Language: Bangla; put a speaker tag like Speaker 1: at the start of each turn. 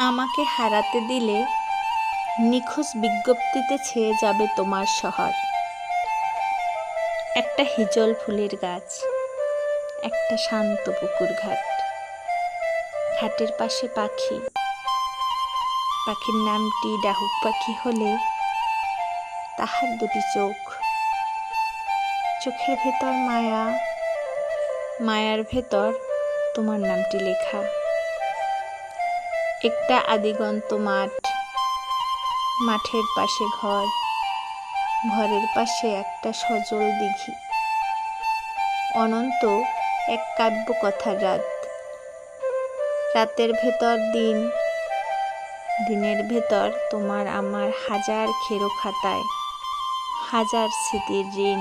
Speaker 1: আমাকে হারাতে দিলে নিখোঁজ বিজ্ঞপ্তিতে ছেয়ে যাবে তোমার শহর। একটা হিজল ফুলের গাছ, একটা শান্ত পুকুর ঘাট, ঘাটের পাশে পাখি। পাখির নামটি ডাহুক পাখি হলে তাহার দুটি চোখ। চোখের ভেতর মায়া, মায়ার ভেতর তোমার নামটি লেখা। একটা আদিগন্ত মাঠ। মাঠের পাশে ঘর, ঘরের পাশে একটা সজল দিঘি। অনন্ত এক কাব্য কথার রাত। রাতের ভেতর দিন, দিনের ভেতর তোমার আমার হাজার খেরো খাতায়, হাজার স্মৃতির ঋণ।